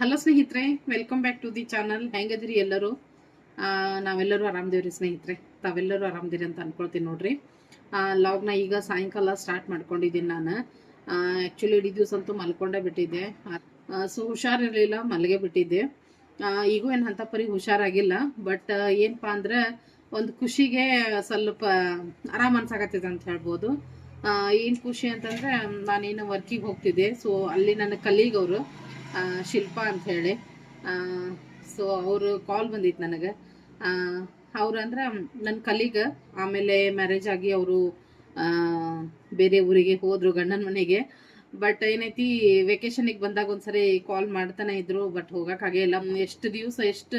Hello ಸ್ನೇಹಿತರೆ welcome back to the channel ಹೆಂಗದಿರಿ ಎಲ್ಲರೂ? ನಾವೆಲ್ಲರೂ ಆರಾಮದೇವ್ರಿ ಸ್ನೇಹಿತರೆ. ತಾವೆಲ್ಲರೂ ಆರಾಮದಿರಿ ಅಂತ ಅನ್ಕೊಳ್ತೀನಿ ನೋಡ್ರಿ. ಲಾಗ್ನ ಈಗ ಸಾಯಂಕಾಲ ಸ್ಟಾರ್ಟ್ ಮಾಡ್ಕೊಂಡಿದ್ದೀನಿ ನಾನು. ಆ್ಯಕ್ಚುಲಿ ಇಡೀ ದಿವಸ ಅಂತೂ ಮಲ್ಕೊಂಡೇ ಬಿಟ್ಟಿದ್ದೆ. ಸೊ ಹುಷಾರಿರಲಿಲ್ಲ, ಮಲಗೆ ಬಿಟ್ಟಿದ್ದೆ. ಈಗೂ ಏನು ಅಂಥ ಪರಿ ಹುಷಾರಾಗಿಲ್ಲ. ಬಟ್ ಏನಪ್ಪ ಅಂದ್ರೆ ಒಂದು ಖುಷಿಗೆ ಸ್ವಲ್ಪ ಆರಾಮ್ ಅನ್ಸಾಕತ್ತಿದೆ ಅಂತ ಹೇಳ್ಬೋದು. ಏನು ಖುಷಿ ಅಂತಂದರೆ ನಾನೇನು ವರ್ಕಿಗೆ ಹೋಗ್ತಿದ್ದೆ. ಸೊ ಅಲ್ಲಿ ನನ್ನ ಕಲೀಗ್ ಅವರು ಶಿಲ್ಪಾ ಅಂತ ಹೇಳಿ. ಸೊ ಅವರು ಕಾಲ್ ಬಂದಿತ್ತು ನನಗೆ. ಅವ್ರು ಅಂದ್ರೆ ನನ್ನ ಕಲೀಗ ಆಮೇಲೆ ಮ್ಯಾರೇಜ್ ಆಗಿ ಅವರು ಬೇರೆ ಊರಿಗೆ ಹೋದರು ಗಂಡನ ಮನೆಗೆ. ಬಟ್ ಏನೈತಿ ವೆಕೇಶನಿಗೆ ಬಂದಾಗ ಒಂದ್ಸರಿ ಕಾಲ್ ಮಾಡ್ತಾನೆ ಇದ್ರು ಬಟ್ ಹೋಗೋಕ್ಕಾಗೇ ಇಲ್ಲ ಎಷ್ಟು ದಿವಸ ಎಷ್ಟು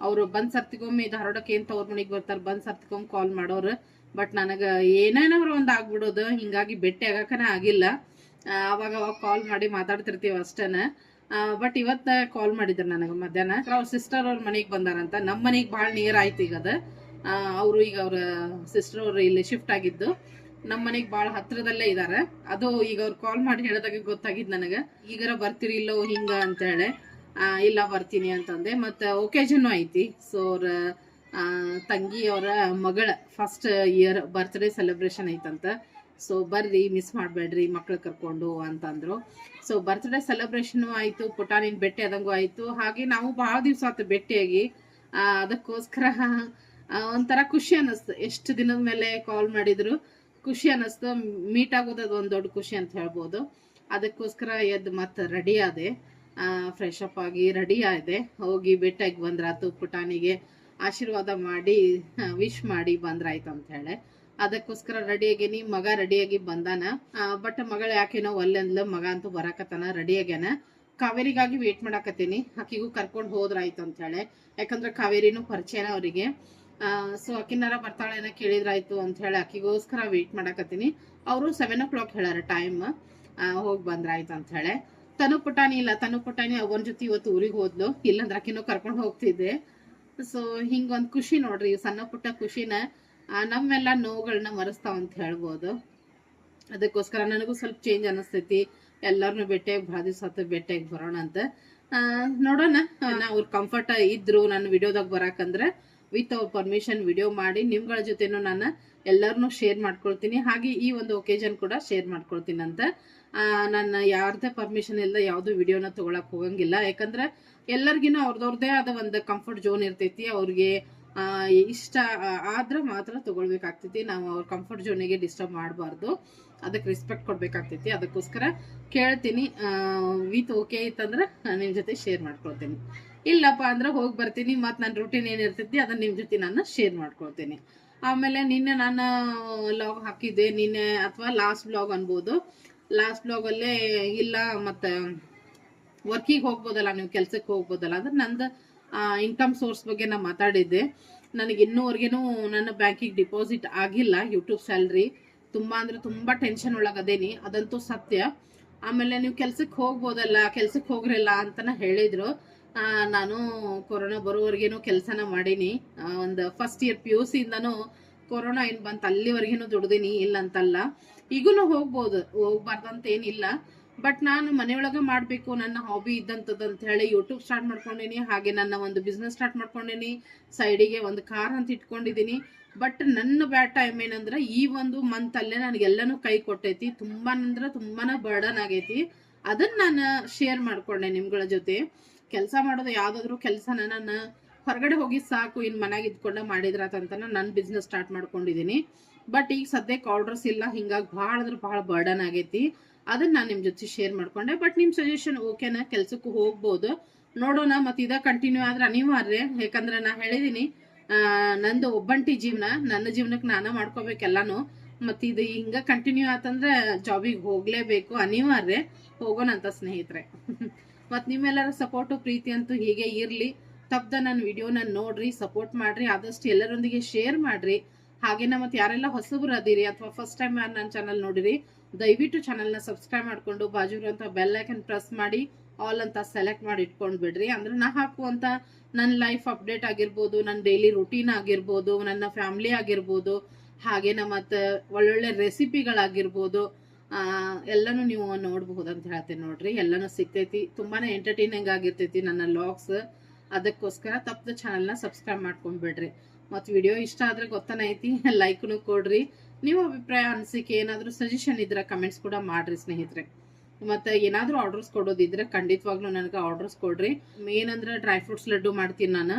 ಅವರು ಬಂದ್ ಸರ್ತಿಗೊಮ್ಮೆ ಧಾರವಾಡಕ್ಕೆ ಅಂತ ತವ್ರ ಮನೆಗೆ ಬರ್ತಾರೆ, ಬಂದ್ ಸರ್ತಿಗೊಮ್ಮೆ ಕಾಲ್ ಮಾಡೋರು. ಬಟ್ ನನಗೆ ಏನೇನವ್ರು ಒಂದು ಆಗ್ಬಿಡೋದು, ಹಿಂಗಾಗಿ ಭೇಟಿ ಆಗಕ್ಕನ ಆಗಿಲ್ಲ. ಅವಾಗ ಅವಾಗ ಕಾಲ್ ಮಾಡಿ ಮಾತಾಡ್ತಿರ್ತೀವಿ ಅಷ್ಟೇನ. ಬಟ್ ಇವತ್ತ ಕಾಲ್ ಮಾಡಿದ್ರು ನನಗೆ ಮಧ್ಯಾಹ್ನ. ಅವ್ರ ಸಿಸ್ಟರ್ ಅವ್ರ ಮನೆಗೆ ಬಂದಾರಂತ. ನಮ್ಮ ಮನೆಗೆ ಭಾಳ ನಿಯರ್ ಆಯ್ತು ಈಗ ಅದು. ಅವರು ಈಗ ಅವ್ರ ಸಿಸ್ಟರ್ ಅವ್ರ ಇಲ್ಲಿ ಶಿಫ್ಟ್ ಆಗಿದ್ದು. ನಮ್ಮ ಮನೆಗೆ ಭಾಳ ಹತ್ರದಲ್ಲೇ ಇದ್ದಾರೆ ಅದು ಈಗ ಅವ್ರು ಕಾಲ್ ಮಾಡಿ ಹೇಳಿದಾಗ ಗೊತ್ತಾಗಿದ್ದು ನನಗೆ. ಈಗಾರ ಬರ್ತೀರಿ ಇಲ್ಲೋ ಹಿಂಗ ಅಂತ ಹೇಳಿ. ಇಲ್ಲ ಬರ್ತೀನಿ ಅಂತಂದೆ. ಮತ್ತು ಒಕೇಜನ್ನು ಐತಿ. ಸೊ ಅವ್ರ ಆ, ತಂಗಿ ಅವರ ಮಗಳ ಫಸ್ಟ್ ಇಯರ್ ಬರ್ತ್ಡೇ ಸೆಲೆಬ್ರೇಷನ್ ಐತಂತ. ಸೊ ಬರ್ರಿ ಮಿಸ್ ಮಾಡಬೇಡ್ರಿ ಮಕ್ಳು ಕರ್ಕೊಂಡು ಅಂತಂದ್ರು. ಸೊ ಬರ್ತ್ಡೇ ಸೆಲೆಬ್ರೇಷನು ಆಯಿತು, ಪುಟಾಣಿನ ಭೇಟಿ ಆದಂಗೂ ಆಯಿತು. ಹಾಗೆ ನಾವು ಭಾಳ ದಿವಸ ಆಯ್ತು ಭೇಟಿಯಾಗಿ. ಅದಕ್ಕೋಸ್ಕರ ಒಂಥರ ಖುಷಿ ಅನ್ನಿಸ್ತು. ಎಷ್ಟು ದಿನದ ಮೇಲೆ ಕಾಲ್ ಮಾಡಿದ್ರು, ಖುಷಿ ಅನ್ನಿಸ್ತು. ಮೀಟ್ ಆಗೋದು ಅದು ಒಂದು ದೊಡ್ಡ ಖುಷಿ ಅಂತ ಹೇಳ್ಬೋದು. ಅದಕ್ಕೋಸ್ಕರ ಎದ್ದು ಮತ್ತೆ ರೆಡಿ ಆದೆ. ಫ್ರೆಶ್ ಅಪ್ ಆಗಿ ರೆಡಿ ಆದೆ. ಹೋಗಿ ಭೇಟಿಯಾಗಿ ಬಂದ್ರಾತು, ಪುಟಾಣಿಗೆ ಆಶೀರ್ವಾದ ಮಾಡಿ ವಿಶ್ ಮಾಡಿ ಬಂದ್ರಾಯ್ತು ಅಂತ ಹೇಳಿ. ಅದಕ್ಕೋಸ್ಕರ ರೆಡಿಯಾಗೇನಿ ಮಗ ರೆಡಿಯಾಗಿ ಬಂದಾನ. ಬಟ್ ಮಗಳು ಯಾಕೇನೋ ಒಲ್ಲೆಂದ್ಲ ಮಗ ಅಂತೂ ಬರಾಕತ್ತಾನ, ರೆಡಿಯಾಗ್ಯಾನ. ಕಾವೇರಿಗಾಗಿ ವೇಟ್ ಮಾಡಾಕತ್ತೀನಿ. ಆಕಿಗೂ ಕರ್ಕೊಂಡು ಹೋದ್ರಾಯ್ತು ಅಂತ ಹೇಳಿ ಯಾಕಂದ್ರೆ ಕಾವೇರಿನೂ ಪರಿಚಯನ ಅವರಿಗೆ. ಸೊ ಆಕಿನಾರ ಬರ್ತಾಳೇನ ಕೇಳಿದ್ರಾಯ್ತು ಅಂತ ಹೇಳಿ ಆಕಿಗೋಸ್ಕರ ವೇಟ್ ಮಾಡಾಕತ್ತೀನಿ. ಅವರು ಸೆವೆನ್ ಓ ಕ್ಲಾಕ್ ಹೇಳಾರ ಟೈಮ್ ಹೋಗಿ ಬಂದ್ರಾಯ್ತು ಅಂತ ಹೇಳಿ ತನು ಪುಟಾಣಿ ಇಲ್ಲ, ತನು ಪುಟಾಣಿ ಅವನ ಜೊತೆ ಇವತ್ತು ಊರಿಗೆ ಹೋದ್ಲು. ಇಲ್ಲಂದ್ರೆ ಆಕಿನೂ ಕರ್ಕೊಂಡು ಹೋಗ್ತಿದ್ದೆ. ಸೊ ಹಿಂಗೊಂದು ಖುಷಿ ನೋಡ್ರಿ, ಸಣ್ಣ ಪುಟ್ಟ ಖುಷಿನ. ನಮ್ಮೆಲ್ಲ ನೋವುಗಳನ್ನ ಮರೆಸ್ತಾವ ಅಂತ ಹೇಳ್ಬೋದು. ಅದಕ್ಕೋಸ್ಕರ ನನಗೂ ಸ್ವಲ್ಪ ಚೇಂಜ್ ಅನಿಸ್ತೈತಿ. ಎಲ್ಲರನ್ನು ಭೇಟಿಯಾಗಿ ಭಾಳ ದಿವಸ ಆತ ಭೇಟಿಯಾಗಿ ಬರೋಣ ಅಂತ. ನೋಡೋಣ. ನಾ ಅವ್ರ ಕಂಫರ್ಟ್ ಇದ್ರು ನನ್ನ ವಿಡಿಯೋದಾಗ ಬರಾಕಂದ್ರೆ ವಿತ್ ಅವ್ರ ಪರ್ಮಿಷನ್ ವಿಡಿಯೋ ಮಾಡಿ ನಿಮ್ಗಳ ಜೊತೆನೂ ನಾನು ಎಲ್ಲರನ್ನೂ ಶೇರ್ ಮಾಡ್ಕೊಳ್ತೀನಿ. ಹಾಗೆ ಈ ಒಂದು ಒಕೇಜನ್ ಕೂಡ ಶೇರ್ ಮಾಡ್ಕೊಳ್ತೀನಿ ಅಂತ. ನನ್ನ ಯಾರ್ದೇ ಪರ್ಮಿಷನ್ ಇಲ್ಲದೆ ಯಾವುದೂ ವಿಡಿಯೋನ ತಗೊಳಕ್ ಹೋಗಂಗಿಲ್ಲ. ಯಾಕಂದ್ರೆ ಎಲ್ಲರಿಗಿನೂ ಅವ್ರದವ್ರದ್ದೇ ಆದ ಒಂದು ಕಂಫರ್ಟ್ ಝೋನ್ ಇರ್ತೈತಿ. ಅವ್ರಿಗೆ ಇಷ್ಟ ಆದ್ರೆ ಮಾತ್ರ ತಗೊಳ್ಬೇಕಾಗ್ತೈತಿ. ನಾವು ಅವ್ರ ಕಂಫರ್ಟ್ ಝೋನಿಗೆ ಡಿಸ್ಟರ್ಬ್ ಮಾಡಬಾರ್ದು. ಅದಕ್ಕೆ ರೆಸ್ಪೆಕ್ಟ್ ಕೊಡ್ಬೇಕಾಗ್ತೈತಿ. ಅದಕ್ಕೋಸ್ಕರ ಕೇಳ್ತೀನಿ. ವಿತ್ ಓಕೆ ಇತ್ತಂದ್ರೆ ನಿಮ್ಮ ಜೊತೆ ಶೇರ್ ಮಾಡ್ಕೊಳ್ತೀನಿ. ಇಲ್ಲಪ್ಪ ಅಂದ್ರೆ ಹೋಗಿ ಬರ್ತೀನಿ. ಮತ್ತು ನನ್ನ ರೂಟೀನ್ ಏನಿರ್ತೈತಿ, ಅದನ್ನ ನಿಮ್ಮ ಜೊತೆ ನಾನು ಶೇರ್ ಮಾಡ್ಕೊಳ್ತೀನಿ. ಆಮೇಲೆ ನಿನ್ನೆ ನಾನು ಲಾಗ್ ಹಾಕಿದ್ದೆ. ನಿನ್ನೆ ಅಥವಾ ಲಾಸ್ಟ್ ಬ್ಲಾಗ್ ಅನ್ಬೋದು. ಲಾಸ್ಟ್ ಬ್ಲಾಗಲ್ಲೇ ಇಲ್ಲ, ಮತ್ತು ವರ್ಕಿಗೆ ಹೋಗ್ಬೋದಲ್ಲ, ನೀವು ಕೆಲಸಕ್ಕೆ ಹೋಗ್ಬೋದಲ್ಲ, ಅಂದ್ರೆ ನಂದು ಇನ್ಕಮ್ ಸೋರ್ಸ್ ಬಗ್ಗೆ ನಾನು ಮಾತಾಡಿದ್ದೆ. ನನಗೆ ಇನ್ನೂವರೆಗೂ ನನ್ನ ಬ್ಯಾಂಕಿಗೆ ಡಿಪಾಸಿಟ್ ಆಗಿಲ್ಲ. ಯೂಟ್ಯೂಬ್ ಸ್ಯಾಲ್ರಿ ತುಂಬ ಅಂದರೆ ತುಂಬ ಟೆನ್ಷನ್ ಒಳಗದೇನಿ ಅದಂತೂ ಸತ್ಯ. ಆಮೇಲೆ ನೀವು ಕೆಲ್ಸಕ್ಕೆ ಹೋಗ್ಬೋದಲ್ಲ ಕೆಲ್ಸಕ್ಕೆ ಹೋಗ್ರಲ್ಲ ಅಂತನ ಹೇಳಿದ್ರು. ನಾನು ಕೊರೋನಾ ಬರೋವರೆಗೇನು ಕೆಲಸನ ಮಾಡೀನಿ. ಒಂದು ಫಸ್ಟ್ ಇಯರ್ ಪಿ ಯು ಸಿಯಿಂದನೂ ಕೊರೋನಾ ಏನು ಬಂತು ಅಲ್ಲಿವರೆಗೇನು ದುಡ್ದೀನಿ ಇಲ್ಲ ಅಂತಲ್ಲ ಈಗೂನು ಹೋಗ್ಬೋದು ಹೋಗ್ಬಾರ್ದಂತ ಏನಿಲ್ಲ ಬಟ್ ನಾನು ಮನೆಯೊಳಗೆ ಮಾಡಬೇಕು ನನ್ನ ಹಾಬಿ ಇದ್ದಂಥದ್ದು ಅಂತ ಹೇಳಿ ಯೂಟ್ಯೂಬ್ ಸ್ಟಾರ್ಟ್ ಮಾಡ್ಕೊಂಡೀನಿ, ಹಾಗೆ ನನ್ನ ಒಂದು ಬಿಸ್ನೆಸ್ ಸ್ಟಾರ್ಟ್ ಮಾಡ್ಕೊಂಡೀನಿ ಸೈಡಿಗೆ ಒಂದು ಕಾರ್ ಅಂತ ಇಟ್ಕೊಂಡಿದ್ದೀನಿ ಬಟ್ ನನ್ನ ಬ್ಯಾಡ್ ಟೈಮ್ ಏನಂದ್ರೆ ಈ ಒಂದು ಮಂತ್ ಅಲ್ಲೇ ನನಗೆಲ್ಲನೂ ಕೈ ಕೊಟ್ಟೈತಿ, ತುಂಬಾ ತುಂಬಾನ ಬರ್ಡನ್ ಆಗೈತಿ. ಅದನ್ನ ನಾನು ಶೇರ್ ಮಾಡ್ಕೊಂಡೆ ನಿಮ್ಗಳ ಜೊತೆ. ಕೆಲಸ ಮಾಡೋದು ಯಾವ್ದಾದ್ರು ಕೆಲಸನ ನಾನು ಹೊರಗಡೆ ಹೋಗಿ ಸಾಕು, ಇನ್ ಮನೆಗೆ ಇದ್ಕೊಂಡ ಮಾಡಿದ್ರಾತಂತ ನನ್ನ ಬಿಸ್ನೆಸ್ ಸ್ಟಾರ್ಟ್ ಮಾಡ್ಕೊಂಡಿದ್ದೀನಿ ಬಟ್ ಈಗ ಸದ್ಯಕ್ಕೆ ಆರ್ಡರ್ಸ್ ಇಲ್ಲ, ಹಿಂಗಾಗಿ ಭಾಳ ಅಂದ್ರೆ ಭಾಳ ಬರ್ಡನ್ ಆಗೈತಿ. ಅದನ್ನ ನಾನು ನಿಮ್ಮ ಜೊತೆ ಶೇರ್ ಮಾಡ್ಕೊಂಡೆ. ಬಟ್ ನಿಮ್ಮ ಸಜೆಷನ್ ಓಕೆನಾ ಕೆಲ್ಸಕ್ಕೂ ಹೋಗ್ಬೋದು. ನೋಡೋಣ ಮತ್ತೆ ಇದ ಕಂಟಿನ್ಯೂ ಆದ್ರೆ ಅನಿವಾರ್ಯ ಯಾಕಂದ್ರೆ ನಾ ಹೇಳಿದೀನಿ ನಂದು ಒಬ್ಬಂಟಿ ಜೀವನ, ನನ್ನ ಜೀವನಕ್ಕೆ ನಾನ ಮಾಡ್ಕೋಬೇಕೆಲ್ಲಾನು ಮತ್ತೆ ಇದು ಹಿಂಗ ಕಂಟಿನ್ಯೂ ಆತಂದ್ರೆ ಜಾಬಿಗೆ ಹೋಗ್ಲೇಬೇಕು. ಅನಿವಾರ್ಯ ಹೋಗೋಣ ಅಂತ ಸ್ನೇಹಿತರೆ. ಮತ್ ನಿಮ್ಮೆಲ್ಲರ ಸಪೋರ್ಟು ಪ್ರೀತಿ ಅಂತೂ ಹೀಗೆ ಇರ್ಲಿ. ತಪ್ಪದ ನನ್ನ ವಿಡಿಯೋನ ನೋಡ್ರಿ ಸಪೋರ್ಟ್ ಮಾಡ್ರಿ, ಆದಷ್ಟು ಎಲ್ಲರೊಂದಿಗೆ ಶೇರ್ ಮಾಡ್ರಿ. ಹಾಗೇನ ಮತ್ತೆ ಯಾರೆಲ್ಲ ಹೊಸಬ್ರು ಅದೀರಿ ಅಥವಾ ಫಸ್ಟ್ ಟೈಮ್ ನನ್ನ ಚಾನಲ್ ನೋಡಿರಿ ದಯವಿಟ್ಟು ಚಾನಲ್ನ ಸಬ್ಸ್ಕ್ರೈಬ್ ಮಾಡ್ಕೊಂಡು ಬಾಜು ಇರುವಂತ ಬೆಲ್ ಐಕನ್ ಪ್ರೆಸ್ ಮಾಡಿ ಆಲ್ ಅಂತ ಸೆಲೆಕ್ಟ್ ಮಾಡಿ ಇಟ್ಕೊಂಡು ಬಿಡ್ರಿ ಅಂದ್ರೆ ನಾ ಹಾಕುವಂತ ನನ್ನ ಲೈಫ್ ಅಪ್ಡೇಟ್ ಆಗಿರ್ಬೋದು ನನ್ನ ಡೈಲಿ ರುಟೀನ್ ಆಗಿರ್ಬೋದು, ನನ್ನ ಫ್ಯಾಮಿಲಿ ಆಗಿರ್ಬೋದು ಹಾಗೇನ ಮತ್ತು ಒಳ್ಳೊಳ್ಳೆ ರೆಸಿಪಿಗಳಾಗಿರ್ಬೋದು ಎಲ್ಲನೂ ನೀವು ನೋಡಬಹುದು ಅಂತ ಹೇಳ್ತೀನಿ ನೋಡ್ರಿ. ಎಲ್ಲನೂ ಸಿಗ್ತೈತಿ. ತುಂಬಾನೇ ಎಂಟರ್ಟೈನಿಂಗ್ ಆಗಿರ್ತೈತಿ ನನ್ನ ಲಾಗ್ಸ್ ಅದಕ್ಕೋಸ್ಕರ ತಪ್ಪದ ಚಾನಲ್ನ ಸಬ್ಸ್ಕ್ರೈಬ್ ಮಾಡ್ಕೊಂಡ್ಬಿಡ್ರಿ. ಮತ್ತು ವಿಡಿಯೋ ಇಷ್ಟ ಆದ್ರೆ ಗೊತ್ತನೈತಿ ಲೈಕ್ನು ಕೊಡ್ರಿ. ನೀವು ಅಭಿಪ್ರಾಯ, ಅನಿಸಿಕೆ, ಏನಾದರೂ ಸಜೆಷನ್ ಇದ್ರೆ ಕಮೆಂಟ್ಸ್ ಕೂಡ ಮಾಡಿರಿ ಸ್ನೇಹಿತರೆ. ಮತ್ತು ಏನಾದರೂ ಆರ್ಡರ್ಸ್ ಕೊಡೋದಿದ್ರೆ ಖಂಡಿತವಾಗ್ಲೂ ನನಗೆ ಆರ್ಡರ್ಸ್ ಕೊಡ್ರಿ. ಅಂದ್ರೆ ಡ್ರೈ ಫ್ರೂಟ್ಸ್ ಲಡ್ಡು ಮಾಡ್ತೀನಿ ನಾನು.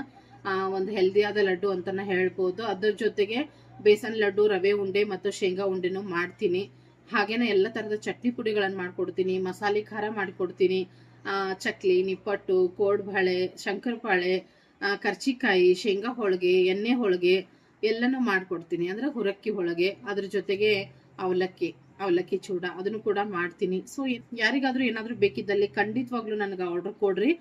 ಒಂದು ಹೆಲ್ದಿಯಾದ ಲಡ್ಡು ಅಂತಲೇ ಹೇಳ್ಬೋದು. ಅದ್ರ ಜೊತೆಗೆ ಬೇಸನ್ ಲಡ್ಡು, ರವೆ ಉಂಡೆ ಮತ್ತು ಶೇಂಗಾ ಉಂಡೆನೂ ಮಾಡ್ತೀನಿ. ಹಾಗೇನೆ ಎಲ್ಲ ಥರದ ಚಟ್ನಿ ಪುಡಿಗಳನ್ನು ಮಾಡಿಕೊಡ್ತೀನಿ. ಮಸಾಲೆ ಖಾರ ಮಾಡಿಕೊಡ್ತೀನಿ. ಚಕ್ಲಿ, ನಿಪ್ಪಟ್ಟು, ಕೋಡ್ಬಾಳೆ, ಶಂಕರಪಾಳೆ ಕರ್ಚಿಕಾಯಿ, ಶೇಂಗಾ ಹೋಳಿಗೆ, ಎಣ್ಣೆ ಹೋಳಿಗೆ ಎಲ್ಲನೂ ಮಾಡ್ಕೊಡ್ತೀನಿ. ಅಂದ್ರೆ ಹುರಕ್ಕಿ ಹೊಳಗೆ, ಅದ್ರ ಜೊತೆಗೆ ಅವಲಕ್ಕಿ ಅವಲಕ್ಕಿ ಚೂಡ ಅದನ್ನು ಕೂಡ ಮಾಡ್ತೀನಿ. ಸೊ ಯಾರಿಗಾದ್ರೂ ಏನಾದರೂ ಬೇಕಿದ್ದಲ್ಲಿ ಖಂಡಿತವಾಗ್ಲೂ ನನಗೆ ಆರ್ಡರ್ ಕೊಡ್ರಿ.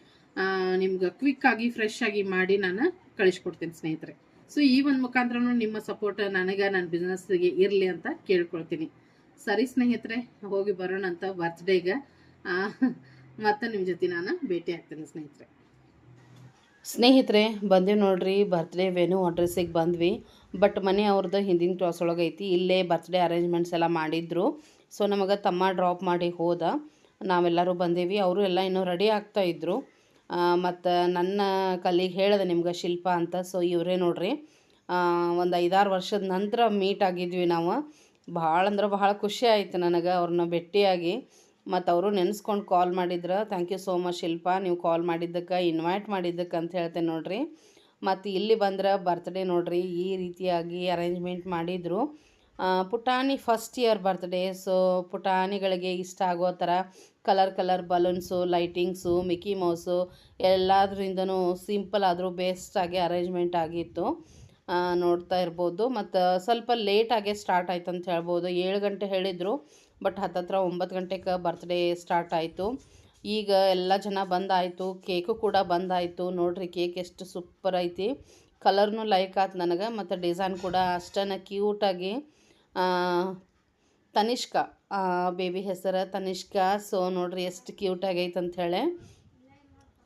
ನಿಮ್ಗೆ ಕ್ವಿಕ್ ಆಗಿ ಫ್ರೆಶ್ ಆಗಿ ಮಾಡಿ ನಾನು ಕಳಿಸ್ಕೊಡ್ತೀನಿ ಸ್ನೇಹಿತರೆ. ಸೊ ಈ ಒಂದು ಮುಖಾಂತರ ನಿಮ್ಮ ಸಪೋರ್ಟ್ ನನಗೆ, ನನ್ನ ಬಿಸ್ನೆಸ್ಗೆ ಇರಲಿ ಅಂತ ಕೇಳ್ಕೊಳ್ತೀನಿ. ಸರಿ ಸ್ನೇಹಿತರೆ, ಹೋಗಿ ಬರೋಣ ಅಂತ ಬರ್ತ್ಡೇಗೆ ಮತ್ತೆ ನಿಮ್ಮ ಜೊತೆ ನಾನು ಭೇಟಿ ಆಗ್ತೀನಿ ಸ್ನೇಹಿತರೆ. ಸ್ನೇಹಿತರೆ ಬಂದೇವು ನೋಡ್ರಿ ಬರ್ತ್ಡೇ ವೇನು ಅಡ್ರೆಸ್ಸಿಗೆ ಬಂದ್ವಿ. ಬಟ್ ಮನೆ ಅವ್ರದ್ದು ಹಿಂದಿನ ಕ್ರಾಸ್ ಒಳಗೆ ಐತಿ. ಇಲ್ಲೇ ಬರ್ತ್ಡೇ ಅರೇಂಜ್ಮೆಂಟ್ಸ್ ಎಲ್ಲ ಮಾಡಿದ್ರು. ಸೊ ನಮಗೆ ತಮ್ಮ ಡ್ರಾಪ್ ಮಾಡಿ ಹೋದ. ನಾವೆಲ್ಲರೂ ಬಂದೇವಿ. ಅವರು ಎಲ್ಲ ಇನ್ನೂ ರೆಡಿ ಆಗ್ತಾ ಇದ್ರು. ಮತ್ತು ನನ್ನ ಕಲ್ಲಿಗೆ ಹೇಳಿದೆ ನಿಮ್ಗೆ ಶಿಲ್ಪ ಅಂತ. ಸೊ ಇವರೇ ನೋಡ್ರಿ. ಒಂದು ಐದಾರು ವರ್ಷದ ನಂತರ ಮೀಟ್ ಆಗಿದ್ವಿ ನಾವು. ಭಾಳ ಅಂದ್ರೆ ಭಾಳ ಖುಷಿ ಆಯಿತು ನನಗೆ ಅವ್ರನ್ನ ಭೇಟಿಯಾಗಿ. ಮತ್ತು ಅವರು ನೆನೆಸ್ಕೊಂಡು ಕಾಲ್ ಮಾಡಿದ್ರು thank you so much Shilpa, ನೀವು ಕಾಲ್ ಮಾಡಿದ್ದಕ್ಕೆ ಇನ್ವೈಟ್ ಮಾಡಿದ್ದಕ್ಕೆ ಅಂತ ಹೇಳ್ತೇನೆ ನೋಡಿರಿ. ಮತ್ತು ಇಲ್ಲಿ ಬಂದ್ರೆ ಬರ್ತ್ಡೇ ನೋಡಿರಿ, ಈ ರೀತಿಯಾಗಿ ಅರೇಂಜ್ಮೆಂಟ್ ಮಾಡಿದರು. ಪುಟಾಣಿ ಫಸ್ಟ್ ಇಯರ್ ಬರ್ತ್ಡೇ ಸೊ ಪುಟಾಣಿಗಳಿಗೆ ಇಷ್ಟ ಆಗೋ ಥರ colour colour balloons lightings Mickey Mouse ಎಲ್ಲದರಿಂದನೂ simple ಆದರೂ ಬೇಸ್ಟಾಗಿ ಅರೇಂಜ್ಮೆಂಟ್ ಆಗಿತ್ತು. ನೋಡ್ತಾ ಇರ್ಬೋದು. ಮತ್ತು ಸ್ವಲ್ಪ ಲೇಟಾಗೆ ಸ್ಟಾರ್ಟ್ ಆಯ್ತು ಅಂತ ಹೇಳ್ಬೋದು. ಏಳು ಗಂಟೆ ಹೇಳಿದರು. ಬಟ್ ಹತ್ತತ್ರ ಒಂಬತ್ತು ಗಂಟೆಗೆ ಬರ್ತ್ಡೇ ಸ್ಟಾರ್ಟ್ ಆಯಿತು. ಈಗ ಎಲ್ಲ ಜನ ಬಂದಾಯಿತು ಕೇಕು ಕೂಡ ಬಂದಾಯಿತು. ನೋಡ್ರಿ ಕೇಕ್ ಎಷ್ಟು ಸೂಪರ್ ಐತಿ. ಕಲರ್ನು ಲೈಕ್ ಆಯ್ತು ನನಗೆ, ಮತ್ತು ಡಿಸೈನ್ ಕೂಡ ಅಷ್ಟನ ಕ್ಯೂಟಾಗಿ ತನಿಷ್ಕಾ ಬೇಬಿ ಹೆಸರು ತನಿಷ್ಕಾ. ಸೊ ನೋಡ್ರಿ ಎಷ್ಟು ಕ್ಯೂಟಾಗಿ ಐತೆ ಅಂಥೇಳಿ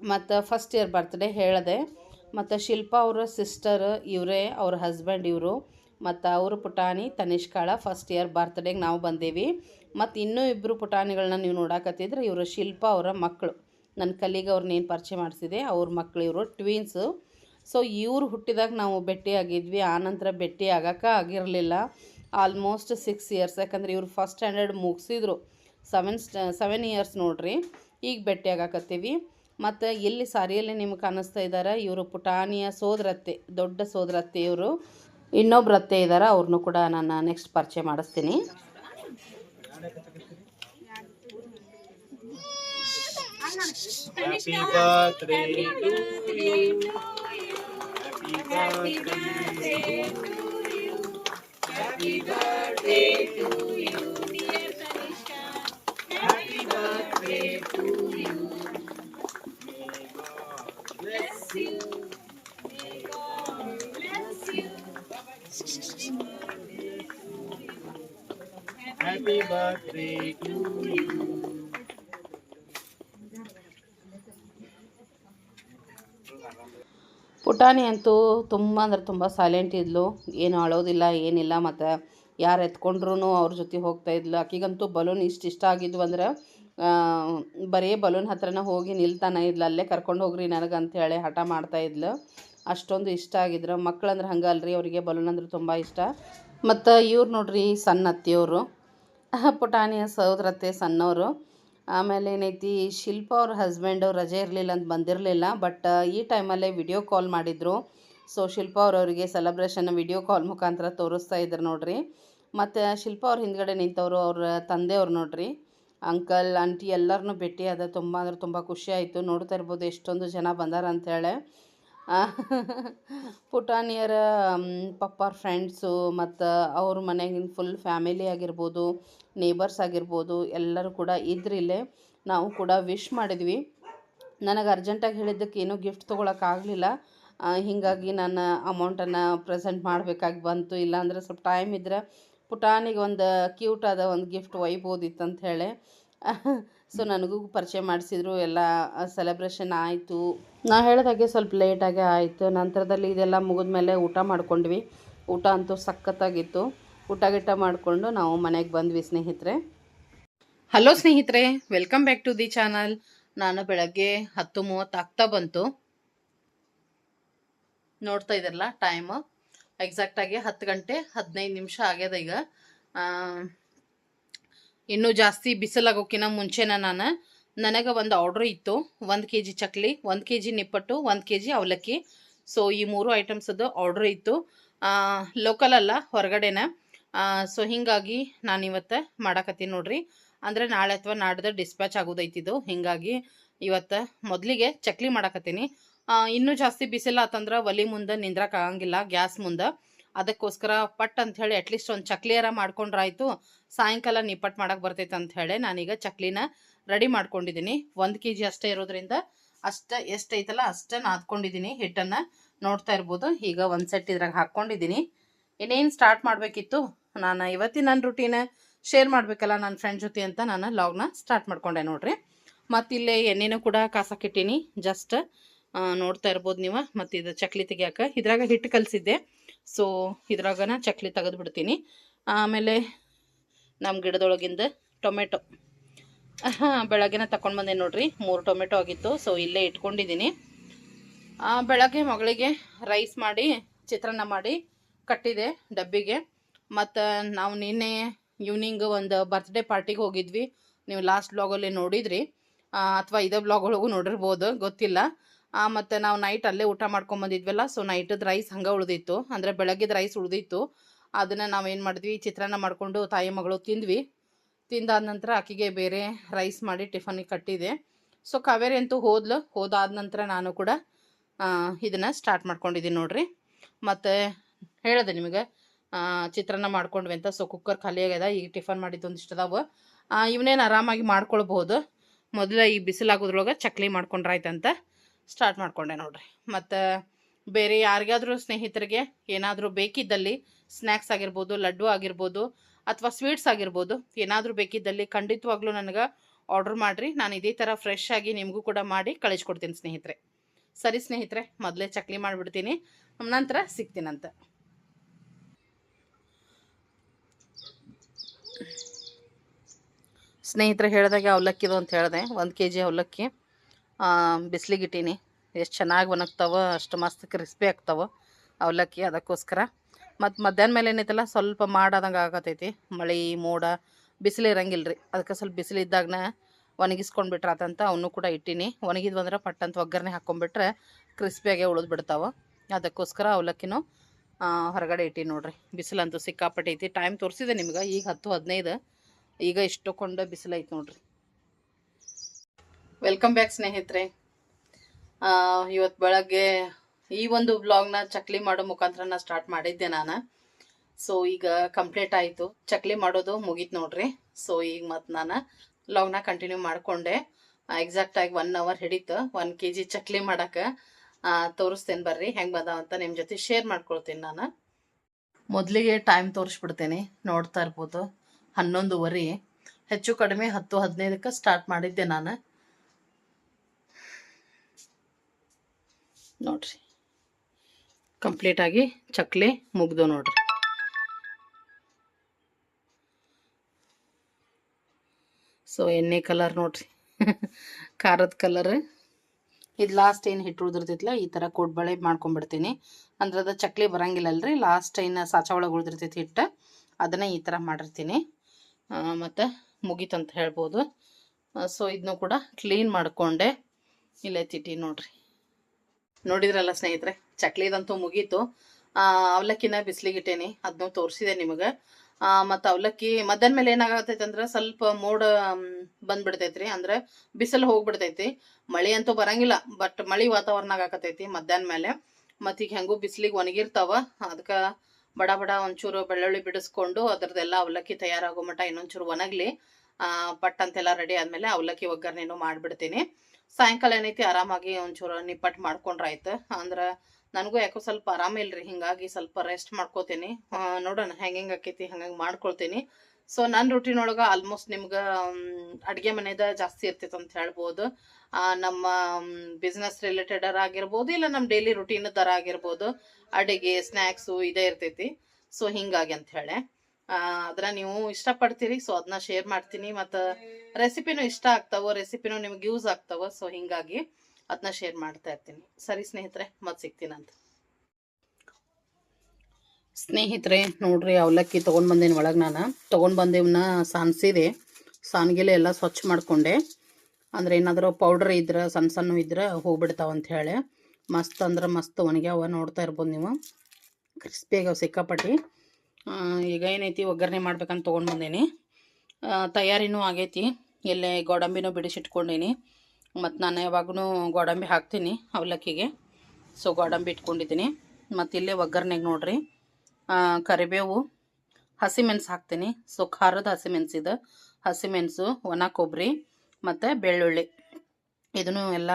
ಮತ್ತು ಫಸ್ಟ್ ಇಯರ್ ಬರ್ತ್ಡೇ ಹೇಳಿದೆ, ಮತ್ತು ಶಿಲ್ಪಾ ಅವರ ಸಿಸ್ಟರ್ ಇವರೇ, ಅವ್ರ ಹಸ್ಬೆಂಡ್ ಇವರು. ಮತ್ತು ಅವರು ಪುಟಾಣಿ ತನಿಷ್ಕಾಳ ಫಸ್ಟ್ ಇಯರ್ ಬರ್ತ್ಡೇಗೆ ನಾವು ಬಂದೇವಿ. ಮತ್ತು ಇನ್ನೂ ಇಬ್ಬರು ಪುಟಾಣಿಗಳನ್ನ ನೀವು ನೋಡಾಕತ್ತಿದ್ರೆ ಇವರು ಶಿಲ್ಪ ಅವರ ಮಕ್ಕಳು ನನ್ನ ಕಲ್ಲಿಗೆ ಅವ್ರನ್ನೇನು ಪರಿಚಯ ಮಾಡಿಸಿದೆ, ಅವ್ರ ಮಕ್ಕಳು ಇವರು ಟ್ವೀನ್ಸು ಸೊ ಇವ್ರು ಹುಟ್ಟಿದಾಗ ನಾವು ಭೇಟಿಯಾಗಿದ್ವಿ ಆನಂತರ ಭೇಟಿ ಆಗಕ್ಕೆ ಆಗಿರಲಿಲ್ಲ. ಆಲ್ಮೋಸ್ಟ್ ಸಿಕ್ಸ್ ಇಯರ್ಸ್ ಯಾಕಂದ್ರೆ ಇವರು ಫಸ್ಟ್ ಸ್ಟ್ಯಾಂಡರ್ಡ್ ಮುಗಿಸಿದ್ರು. ಸೆವೆನ್ ಸೆವೆನ್ ಇಯರ್ಸ್ ನೋಡ್ರಿ, ಈಗ ಭೇಟಿ ಆಗಾಕತ್ತೀವಿ. ಮತ್ತು ಎಲ್ಲಿ ಸಾರಿಯಲ್ಲಿ ನಿಮ್ಗೆ ಕಾಣಿಸ್ತಾ ಇದ್ದಾರೆ ಇವರು ಪುಟಾಣಿಯ ಸೋದರತ್ತೆ, ದೊಡ್ಡ ಸೋದರತ್ತೆ ಇವರು. ಇನ್ನೊಬ್ರು ಅತ್ತೆ ಇದ್ದಾರೆ ಅವ್ರನ್ನೂ ಕೂಡ ನಾನು ನೆಕ್ಸ್ಟ್ ಪರಿಚಯ ಮಾಡಿಸ್ತೀನಿ. Happy birthday to you. Happy birthday to you. ಪುಟಾಣಿ ಅಂತೂ ತುಂಬ ಅಂದ್ರೆ ತುಂಬ ಸೈಲೆಂಟ್ ಇದ್ಲು. ಏನು ಅಳೋದಿಲ್ಲ, ಏನಿಲ್ಲ ಮತ್ತು ಯಾರು ಎತ್ಕೊಂಡ್ರೂ ಅವ್ರ ಜೊತೆ ಹೋಗ್ತಾ ಇದ್ಲು. ಆಕಿಗಂತೂ ಬಲೂನ್ ಇಷ್ಟು ಇಷ್ಟ ಆಗಿದ್ವು ಅಂದ್ರೆ ಬರೀ ಬಲೂನ್ ಹತ್ರನ ಹೋಗಿ ನಿಲ್ತಾನೆ ಇದ್ಲು. ಅಲ್ಲೇ ಕರ್ಕೊಂಡು ಹೋಗ್ರಿ ನನಗೆ ಅಂತೇಳಿ ಹಠ ಮಾಡ್ತಾ ಇದ್ಲು. ಅಷ್ಟೊಂದು ಇಷ್ಟ ಆಗಿದ್ರು. ಮಕ್ಳಂದ್ರೆ ಅಂದ್ರೆ ಅಲ್ರಿ ಅವರಿಗೆ ಬಲೂನ್ ಅಂದ್ರೆ ತುಂಬ ಇಷ್ಟ. ಮತ್ತು ಇವ್ರು ನೋಡ್ರಿ ಸಣ್ಣ ಅತ್ತಿಯವರು. ಪುಟಾಣಿಯ ಸಹೋದರತ್ತೆ ಸಣ್ಣವರು. ಆಮೇಲೆ ಏನೈತಿ, ಶಿಲ್ಪ ಅವ್ರ ಹಸ್ಬೆಂಡು ರಜೆ ಇರಲಿಲ್ಲ ಅಂತ ಬಂದಿರಲಿಲ್ಲ ಬಟ್ ಈ ಟೈಮಲ್ಲೇ ವಿಡಿಯೋ ಕಾಲ್ ಮಾಡಿದರು. ಸೊ ಶಿಲ್ಪ ಅವ್ರವರಿಗೆ ಸೆಲೆಬ್ರೇಷನ್ ವಿಡಿಯೋ ಕಾಲ್ ಮುಖಾಂತರ ತೋರಿಸ್ತಾ ಇದ್ರು ನೋಡ್ರಿ. ಮತ್ತು ಶಿಲ್ಪ ಅವ್ರ ಹಿಂದ್ಗಡೆ ನಿಂತವರು ಅವ್ರ ತಂದೆಯವ್ರು ನೋಡ್ರಿ. ಅಂಕಲ್, ಆಂಟಿ ಎಲ್ಲರನ್ನೂ ಭೇಟಿ ಅದ ತುಂಬ ಅಂದ್ರೆ ತುಂಬ ಖುಷಿ ಆಯಿತು. ನೋಡ್ತಾ ಇರ್ಬೋದು ಎಷ್ಟೊಂದು ಜನ ಬಂದಾರ ಪುಟಾಣಿಯರ ಪಪ್ಪಾರ ಫ್ರೆಂಡ್ಸು ಮತ್ತು ಅವ್ರ ಮನೆಗಿನ ಫುಲ್ ಫ್ಯಾಮಿಲಿ ಆಗಿರ್ಬೋದು ನೇಬರ್ಸ್ ಆಗಿರ್ಬೋದು, ಎಲ್ಲರೂ ಕೂಡ ಇದ್ರಿಲ್ಲೇ ನಾವು ಕೂಡ ವಿಶ್ ಮಾಡಿದ್ವಿ. ನನಗೆ ಅರ್ಜೆಂಟಾಗಿ ಹೇಳಿದ್ದಕ್ಕೆ ಏನೂ ಗಿಫ್ಟ್ ತೊಗೊಳಕ್ಕಾಗಲಿಲ್ಲ ಹೀಗಾಗಿ ನಾನು ಅಮೌಂಟನ್ನು ಪ್ರೆಸೆಂಟ್ ಮಾಡಬೇಕಾಗಿ ಬಂತು. ಇಲ್ಲಾಂದ್ರೆ ಸ್ವಲ್ಪ ಟೈಮ್ ಇದ್ದರೆ ಪುಟಾಣಿಗೆ ಒಂದು ಕ್ಯೂಟ್ ಆದ ಒಂದು ಗಿಫ್ಟ್ ಒಯ್ಬೋದಿತ್ತು ಅಂತ ಸೊ ನನಗೂ ಪರಿಚಯ ಮಾಡಿಸಿದ್ರು, ಎಲ್ಲ ಸೆಲೆಬ್ರೇಷನ್ ಆಯಿತು. ನಾ ಹೇಳಿದಾಗೆ ಸ್ವಲ್ಪ ಲೇಟಾಗೆ ಆಯಿತು. ನಂತರದಲ್ಲಿ ಇದೆಲ್ಲ ಮುಗಿದ್ಮೇಲೆ ಊಟ ಮಾಡ್ಕೊಂಡ್ವಿ. ಊಟ ಅಂತೂ ಸಖತ್ತಾಗಿತ್ತು. ಊಟ ಗಿಟ್ಟ ಮಾಡಿಕೊಂಡು ನಾವು ಮನೆಗೆ ಬಂದ್ವಿ ಸ್ನೇಹಿತರೆ. ಹಲೋ ಸ್ನೇಹಿತರೆ welcome back to the channel ನಾನು ಬೆಳಗ್ಗೆ ಹತ್ತು ಮೂವತ್ತು ಆಗ್ತಾ ಬಂತು. ನೋಡ್ತಾ ಇದ್ರಲ್ಲ ಟೈಮ್ ಎಕ್ಸಾಕ್ಟಾಗಿ ಹತ್ತು ಗಂಟೆ ಹದಿನೈದು ನಿಮಿಷ ಆಗ್ಯದ ಈಗ. ಇನ್ನೂ ಜಾಸ್ತಿ ಬಿಸಿಲಾಗೋಕ್ಕಿಂತ ಮುಂಚೆನ ನಾನು. ನನಗೆ ಒಂದು ಆರ್ಡ್ರ್ ಇತ್ತು. ಒಂದು ಕೆ ಜಿ ಚಕ್ಲಿ, ಒಂದು ಕೆ ಜಿ ನಿಪ್ಪಟ್ಟು, ಒಂದು ಕೆ ಜಿ ಅವಲಕ್ಕಿ. ಸೊ ಈ ಮೂರು ಐಟಮ್ಸದ್ದು ಆರ್ಡ್ರ್ ಇತ್ತು. ಲೋಕಲ್ ಅಲ್ಲ, ಹೊರಗಡೆನ. ಸೊ ಹೀಗಾಗಿ ನಾನು ಇವತ್ತು ಮಾಡಾಕತ್ತೀನಿ ನೋಡ್ರಿ. ಅಂದರೆ ನಾಳೆ ಅಥವಾ ನಾಡ್ದು ಡಿಸ್ಪ್ಯಾಚ್ ಆಗೋದೈತಿದ್ದು ಹೀಗಾಗಿ ಇವತ್ತು ಮೊದಲಿಗೆ ಚಕ್ಲಿ ಮಾಡಾಕತ್ತೀನಿ. ಇನ್ನೂ ಜಾಸ್ತಿ ಬಿಸಿಲು ಆತಂದ್ರೆ ಒಲಿ ಮುಂದೆ ನಿಂದ್ರಕ್ಕೆ ಆಗಂಗಿಲ್ಲ, ಗ್ಯಾಸ್ ಮುಂದೆ. ಅದಕ್ಕೋಸ್ಕರ ಪಟ್ ಅಂತ ಹೇಳಿ ಅಟ್ಲೀಸ್ಟ್ ಒಂದು ಚಕ್ಲಿಯಾರ ಮಾಡ್ಕೊಂಡ್ರಾಯ್ತು. ಸಾಯಂಕಾಲ ನಿಪ್ಪಟ್ಟು ಮಾಡೋಕೆ ಬರ್ತೈತೆ ಅಂತ ಹೇಳಿ ನಾನೀಗ ಚಕ್ಲಿನ ರೆಡಿ ಮಾಡ್ಕೊಂಡಿದ್ದೀನಿ ಒಂದು ಕೆ ಜಿ ಅಷ್ಟೇ ಇರೋದ್ರಿಂದ ಅಷ್ಟ ಎಷ್ಟೈತಲ್ಲ ಅಷ್ಟೇ ನಾದ್ಕೊಂಡಿದ್ದೀನಿ ಹಿಟ್ಟನ್ನು ನೋಡ್ತಾ ಇರ್ಬೋದು. ಈಗ ಒಂದು ಸೆಟ್ ಇದ್ರಾಗ ಹಾಕ್ಕೊಂಡಿದ್ದೀನಿ ಇನ್ನೇನು ಸ್ಟಾರ್ಟ್ ಮಾಡಬೇಕಿತ್ತು? ನಾನು ಇವತ್ತಿನ ನನ್ನ ರುಟೀನ್ ಶೇರ್ ಮಾಡಬೇಕಲ್ಲ ನನ್ನ ಫ್ರೆಂಡ್ ಜೊತೆ ಅಂತ ನಾನು ಲಾಗ್ನ ಸ್ಟಾರ್ಟ್ ಮಾಡ್ಕೊಂಡೆ ನೋಡ್ರಿ. ಮತ್ತು ಇಲ್ಲೇ ಎಣ್ಣೆನೂ ಕೂಡ ಕಾಸಕ್ಕಿಟ್ಟೀನಿ ಜಸ್ಟ್ ನೋಡ್ತಾ ಇರ್ಬೋದು ನೀವು. ಮತ್ತು ಇದು ಚಕ್ಲಿ ತೆಗಿಯಾಕ. ಇದ್ರಾಗ ಹಿಟ್ಟು ಕಲಿಸಿದ್ದೆ. ಸೊ ಇದ್ರಾಗನ ಚಕ್ಲಿ ತೆಗೆದು ಬಿಡ್ತೀನಿ ಆಮೇಲೆ ನಮ್ಮ ಗಿಡದೊಳಗಿಂದ ಟೊಮೆಟೊ. ಹಾಂ ಬೆಳಗ್ಗೆನ ತಗೊಂಡು ಬಂದೆ ನೋಡ್ರಿ. ಮೂರು ಟೊಮೆಟೊ ಆಗಿತ್ತು ಸೊ ಇಲ್ಲೇ ಇಟ್ಕೊಂಡಿದ್ದೀನಿ ಬೆಳಗ್ಗೆ ಮಗಳಿಗೆ ರೈಸ್ ಮಾಡಿ, ಚಿತ್ರಾನ್ನ ಮಾಡಿ ಕಟ್ಟಿದೆ ಡಬ್ಬಿಗೆ. ಮತ್ತು ನಾವು ನಿನ್ನೆ ಈವ್ನಿಂಗ್ ಒಂದು ಬರ್ತ್ಡೇ ಪಾರ್ಟಿಗೆ ಹೋಗಿದ್ವಿ. ನೀವು ಲಾಸ್ಟ್ ಬ್ಲಾಗಲ್ಲಿ ನೋಡಿದ್ರಿ. ಅಥವಾ ಇದೇ ಬ್ಲಾಗ್ ಒಳಗೂ ನೋಡಿರ್ಬೋದು, ಗೊತ್ತಿಲ್ಲ. ಮತ್ತು ನಾವು ನೈಟ್ ಅಲ್ಲೇ ಊಟ ಮಾಡ್ಕೊಂಬಂದಿದ್ವಲ್ಲ ಸೊ ನೈಟದ ರೈಸ್ ಹಂಗೆ ಉಳಿದಿತ್ತು. ಅಂದರೆ ಬೆಳಗ್ಗೆದ ರೈಸ್ ಉಳಿದಿತ್ತು. ಅದನ್ನು ನಾವೇನು ಮಾಡಿದ್ವಿ, ಚಿತ್ರಾನ್ನ ಮಾಡಿಕೊಂಡು ತಾಯಿ ಮಗಳು ತಿಂದ್ವಿ. ತಿಂದಾದ ನಂತರ ಆಕೆಗೆ ಬೇರೆ ರೈಸ್ ಮಾಡಿ ಟಿಫನಿಗೆ ಕಟ್ಟಿದೆ. ಸೊ ಕಾವೇರಿ ಅಂತೂ ಹೋದ್ಲು. ಹೋದಾದ ನಂತರ ನಾನು ಕೂಡ ಇದನ್ನು ಸ್ಟಾರ್ಟ್ ಮಾಡ್ಕೊಂಡಿದ್ದೀನಿ ನೋಡ್ರಿ. ಮತ್ತು ಹೇಳಿದೆ ನಿಮಗೆ ಚಿತ್ರಾನ್ನ ಮಾಡ್ಕೊಂಡ್ವಿ ಅಂತ. ಸೊ ಕುಕ್ಕರ್ ಖಾಲಿಯಾಗ್ಯದ ಈಗ ಟಿಫನ್ ಮಾಡಿದ್ದು ಒಂದಿಷ್ಟು ಅದಾವ. ಇವನೇನು ಆರಾಮಾಗಿ ಮಾಡ್ಕೊಳ್ಬಹುದು. ಮೊದಲ ಈ ಬಿಸಿಲಾಗೋದ್ರೊಳಗೆ ಚಕ್ಲಿ ಮಾಡ್ಕೊಂಡ್ರಾಯ್ತಂತ. ಸ್ಟಾರ್ಟ್ ಮಾಡಿಕೊಂಡೆ ನೋಡ್ರಿ. ಮತ್ತು ಬೇರೆ ಯಾರಿಗಾದರೂ ಸ್ನೇಹಿತರಿಗೆ ಏನಾದರೂ ಬೇಕಿದ್ದಲ್ಲಿ ಸ್ನ್ಯಾಕ್ಸ್ ಆಗಿರ್ಬೋದು, ಲಡ್ಡು ಆಗಿರ್ಬೋದು ಅಥವಾ ಸ್ವೀಟ್ಸ್ ಆಗಿರ್ಬೋದು, ಏನಾದರೂ ಬೇಕಿದ್ದಲ್ಲಿ ಖಂಡಿತವಾಗ್ಲೂ ನನಗೆ ಆರ್ಡ್ರ್ ಮಾಡಿರಿ. ನಾನು ಇದೇ ಥರ ಫ್ರೆಶ್ ಆಗಿ ನಿಮಗೂ ಕೂಡ ಮಾಡಿ ಕಳಿಸ್ಕೊಡ್ತೀನಿ ಸ್ನೇಹಿತರೆ. ಸರಿ ಸ್ನೇಹಿತರೆ, ಮೊದಲೇ ಚಕ್ಲಿ ಮಾಡಿಬಿಡ್ತೀನಿ. ನಂತರ ಸಿಗ್ತೀನಂತ. ಸ್ನೇಹಿತರೆ, ಹೇಳಿದಾಗೆ ಅವಲಕ್ಕಿದು ಅಂತ ಹೇಳಿದೆ. ಒಂದು ಕೆ ಜಿ ಅವಲಕ್ಕಿ. ಬಿಸಿಲಿಗೆ ಇಟ್ಟೀನಿ. ಎಷ್ಟು ಚೆನ್ನಾಗಿ ಒಣಗ್ತಾವೆ, ಅಷ್ಟು ಮಸ್ತ್ ಕ್ರಿಸ್ಪಿ ಆಗ್ತಾವೆ, ಅವಲಕ್ಕಿ ಅದಕ್ಕೋಸ್ಕರ. ಮತ್ತು ಮಧ್ಯಾಹ್ನ ಮೇಲೆ ಏನೈತಲ್ಲ, ಸ್ವಲ್ಪ ಮಾಡಾದಂಗೆ ಆಗತೈತಿ. ಮಳೆ, ಮೋಡ, ಬಿಸಿಲು ಇರಂಗಿಲ್ಲ ಅದಕ್ಕೆ ಸ್ವಲ್ಪ ಬಿಸಿಲು ಇದ್ದಾಗನ ಒಣಗಿಸ್ಕೊಂಡು ಬಿಟ್ರಾತಂತ ಅವನು ಕೂಡ ಇಟ್ಟೀನಿ. ಒಣಗಿದ್ವು ಅಂದ್ರೆ ಪಟ್ಟಂತ ಒಗ್ಗರಣೆ ಹಾಕ್ಕೊಂಡ್ಬಿಟ್ರೆ ಕ್ರಿಸ್ಪಿಯಾಗೆ ಉಳಿದು ಬಿಡ್ತಾವೆ. ಅದಕ್ಕೋಸ್ಕರ ಅವಲಕ್ಕಿನೂ ಹೊರಗಡೆ ಇಟ್ಟೀನಿ ನೋಡ್ರಿ. ಬಿಸಿಲಂತೂ ಸಿಕ್ಕಾಪಟ್ಟೈತಿ ಟೈಮ್ ತೋರಿಸಿದೆ ನಿಮ್ಗೆ. ಈಗ ಹತ್ತು ಹದಿನೈದು. ಈಗ ಇಷ್ಟು ಬಿಸಿಲು ಐತಿ ನೋಡ್ರಿ. ವೆಲ್ಕಮ್ ಬ್ಯಾಕ್ ಸ್ನೇಹಿತರೆ. ಇವತ್ತು ಬೆಳಗ್ಗೆ ಈ ಒಂದು ಬ್ಲಾಗ್ನ ಚಕ್ಲಿ ಮಾಡೋ ಮುಖಾಂತರ ನಾನು ಸ್ಟಾರ್ಟ್ ಮಾಡಿದ್ದೆ ನಾನು. ಸೊ ಈಗ ಕಂಪ್ಲೀಟ್ ಆಯಿತು. ಚಕ್ಲಿ ಮಾಡೋದು ಮುಗೀತು ನೋಡ್ರಿ. ಸೊ ಈಗ ಮತ್ತು ನಾನು ಬ್ಲಾಗ್ನ ಕಂಟಿನ್ಯೂ ಮಾಡಿಕೊಂಡೆ. ಎಕ್ಸಾಕ್ಟಾಗಿ ಒನ್ ಅವರ್ ಹಿಡಿತು. ಒನ್ ಕೆ ಜಿ ಚಕ್ಲಿ ಮಾಡೋಕೆ ತೋರಿಸ್ತೇನೆ ಬರ್ರಿ. ಹೆಂಗೆ ಅಂತ ನಿಮ್ಮ ಜೊತೆ ಶೇರ್ ಮಾಡ್ಕೊಳ್ತೀನಿ ನಾನು. ಮೊದಲಿಗೆ ಟೈಮ್ ತೋರಿಸ್ಬಿಡ್ತೇನೆ. ನೋಡ್ತಾ ಇರ್ಬೋದು. ಹನ್ನೊಂದುವರೆ. ಹೆಚ್ಚು ಕಡಿಮೆ ಹತ್ತು ಹದಿನೈದಕ್ಕೆ ಸ್ಟಾರ್ಟ್ ಮಾಡಿದ್ದೆ ನಾನು. ನೋಡ್ರಿ. ಕಂಪ್ಲೀಟಾಗಿ ಚಕ್ಲಿ ಮುಗ್ದು ನೋಡ್ರಿ. ಸೊ ಎಣ್ಣೆ ಕಲರ್ ನೋಡ್ರಿ. ಖಾರದ ಕಲರ್ ಇದು ಲಾಸ್ಟ್ ಏನು ಹಿಟ್ಟು ಉಳಿದಿರ್ತೈತಿಲ್ಲ ಈ ಥರ ಕೊಡ್ಬಳೆ ಮಾಡ್ಕೊಂಡ್ಬಿಡ್ತೀನಿ. ಅಂದ್ರೆ ಅದು ಚಕ್ಲಿ ಬರಂಗಿಲ್ಲಲ್ರಿ ಲಾಸ್ಟ್ ಏನು ಸಾಚ ಒಳಗೆ ಉಳಿದಿರ್ತೈತಿ ಹಿಟ್ಟು, ಅದನ್ನು ಈ ಥರ ಮಾಡಿರ್ತೀನಿ. ಮತ್ತು ಮುಗೀತಂತ ಹೇಳ್ಬೋದು. ಸೊ ಇದನ್ನು ಕೂಡ ಕ್ಲೀನ್ ಮಾಡಿಕೊಂಡೆ. ಇಲ್ಲೇ ತಿಟ್ಟಿ ನೋಡ್ರಿ. ನೋಡಿದ್ರಲ್ಲ ಸ್ನೇಹಿತರೆ, ಚಕ್ಲಿದಂತೂ ಮುಗೀತು. ಅವಲಕ್ಕಿನ ಬಿಸಿಲಿಗಿಟ್ಟೇನಿ ಅದನ್ನು ತೋರಿಸಿದೆ ನಿಮಗೆ. ಮತ್ತು ಅವಲಕ್ಕಿ, ಮಧ್ಯಾಹ್ನ ಮೇಲೆ ಏನಾಗತೈತೆ ಅಂದ್ರೆ ಸ್ವಲ್ಪ ಮೋಡ ಬಂದ್ಬಿಡ್ತೈತ್ರಿ, ಅಂದ್ರೆ ಬಿಸಿಲು ಹೋಗ್ಬಿಡ್ತೈತಿ. ಮಳೆ ಅಂತೂ ಬರಂಗಿಲ್ಲ, ಬಟ್ ಮಳೆ ವಾತಾವರಣ ಆಗಾಕತೈತಿ ಮಧ್ಯಾಹ್ನ ಮೇಲೆ. ಮತ್ತು ಈಗ ಹೆಂಗೂ ಬಿಸಿಲಿಗೆ ಒಣಗಿರ್ತಾವ ಅದಕ್ಕೆ ಬಡ ಬಡ ಒಂಚೂರು ಬೆಳ್ಳುಳ್ಳಿ ಬಿಡಿಸ್ಕೊಂಡು ಅದ್ರದ್ದೆಲ್ಲ ಅವಲಕ್ಕಿ ತಯಾರಾಗೋ ಮಟ್ಟ ಇನ್ನೊಂಚೂರು ಒಣಗಲಿ. ಪಟ್ ಅಂತೆಲ್ಲ ರೆಡಿ ಆದಮೇಲೆ ಅವಲಕ್ಕಿ ಒಗ್ಗರಣೆನೂ ಮಾಡಿಬಿಡ್ತೀನಿ. ಸಾಯಂಕಾಲ ಏನೈತಿ ಆರಾಮಾಗಿ ಒಂಚೂರು ನಿಪ್ಪಟ್ಟು ಮಾಡ್ಕೊಂಡ್ರಾಯ್ತು. ಅಂದ್ರೆ ನನಗೂ ಯಾಕೋ ಸ್ವಲ್ಪ ಆರಾಮಿಲ್ರಿ ಹಿಂಗಾಗಿ ಸ್ವಲ್ಪ ರೆಸ್ಟ್ ಮಾಡ್ಕೋತೀನಿ. ನೋಡೋಣ ಹೆಂಗೆ ಹೆಂಗೆ ಆಕೈತಿ ಹಂಗಂಗೆ ಮಾಡ್ಕೊಳ್ತೀನಿ. ಸೊ ನನ್ನ ರೂಟೀನ್ ಒಳಗೆ ಆಲ್ಮೋಸ್ಟ್ ನಿಮ್ಗೆ ಅಡುಗೆ ಮನೆದ ಜಾಸ್ತಿ ಇರ್ತೈತೆ ಅಂತ ಹೇಳ್ಬೋದು. ನಮ್ಮ ಬಿಸ್ನೆಸ್ ರಿಲೇಟೆಡ್ ಆಗಿರ್ಬೋದು, ಇಲ್ಲ ನಮ್ಮ ಡೈಲಿ ರುಟೀನ್ ದರ ಆಗಿರ್ಬೋದು, ಅಡುಗೆ ಸ್ನ್ಯಾಕ್ಸು ಇದೇ ಇರ್ತೈತಿ. ಸೊ ಹಿಂಗಾಗಿ ಅಂತ ಹೇಳಿ. ಅದನ್ನ ನೀವು ಇಷ್ಟಪಡ್ತೀರಿ ಸೊ ಅದನ್ನ ಶೇರ್ ಮಾಡ್ತೀನಿ. ಮತ್ತು ರೆಸಿಪಿನೂ ಇಷ್ಟ ಆಗ್ತಾವ ರೆಸಿಪಿನೂ ನಿಮ್ಗೆ ಯೂಸ್ ಆಗ್ತಾವ ಸೊ ಹಿಂಗಾಗಿ ಅದನ್ನ ಶೇರ್ ಮಾಡ್ತಾ ಇರ್ತೀನಿ. ಸರಿ ಸ್ನೇಹಿತರೆ, ಮತ್ತೆ ಸಿಗ್ತೀನಂತ ಸ್ನೇಹಿತರೆ, ನೋಡ್ರಿ ಅವಲಕ್ಕಿ ತೊಗೊಂಡು ಬಂದೇನಿ ಒಳಗೆ ನಾನು. ತೊಗೊಂಡು ಬಂದೇವನ್ನ ಸಾನ್ಸಿದೆ. ಸಾನ್ಗಿಲೆ ಎಲ್ಲ ಸ್ವಚ್ಛ ಮಾಡಿಕೊಂಡೆ. ಅಂದರೆ ಏನಾದರೂ ಪೌಡ್ರ್ ಇದ್ರೆ ಸಣ್ಣ ಸಣ್ಣ ಇದ್ರೆ ಹೋಗ್ಬಿಡ್ತಾವ ಅಂತ ಹೇಳಿ. ಮಸ್ತ್ ಅಂದ್ರೆ ಮಸ್ತ್ ಒಣಗ್ಯಾವ, ನೋಡ್ತಾ ಇರ್ಬೋದು ನೀವು. ಕ್ರಿಸ್ಪಿಯಾಗ್ಯಾವ ಸಿಕ್ಕಾಪಟ್ಟಿ. ಈಗ ಏನೈತಿ, ಒಗ್ಗರಣೆ ಮಾಡ್ಬೇಕಂತ ತೊಗೊಂಡು ಬಂದೇನಿ. ತಯಾರಿನೂ ಆಗೈತಿ. ಎಲ್ಲೇ ಗೋಡಂಬಿನೂ ಬಿಡಿಸಿಟ್ಕೊಂಡೀನಿ. ಮತ್ತು ನಾನು ಯಾವಾಗೂ ಗೋಡಂಬಿ ಹಾಕ್ತೀನಿ ಅವಲಕ್ಕಿಗೆ. ಸೊ ಗೋಡಂಬಿ ಇಟ್ಕೊಂಡಿದ್ದೀನಿ. ಮತ್ತು ಇಲ್ಲೇ ಒಗ್ಗರಣೆಗೆ ನೋಡ್ರಿ. ಕರಿಬೇವು, ಹಸಿಮೆಣಸು ಹಾಕ್ತೀನಿ. ಸೊ ಖಾರದ ಹಸಿಮೆಣಸು ಇದು. ಹಸಿಮೆಣಸು, ಒಣ ಕೊಬ್ಬರಿ ಮತ್ತು ಬೆಳ್ಳುಳ್ಳಿ. ಇದನ್ನು ಎಲ್ಲ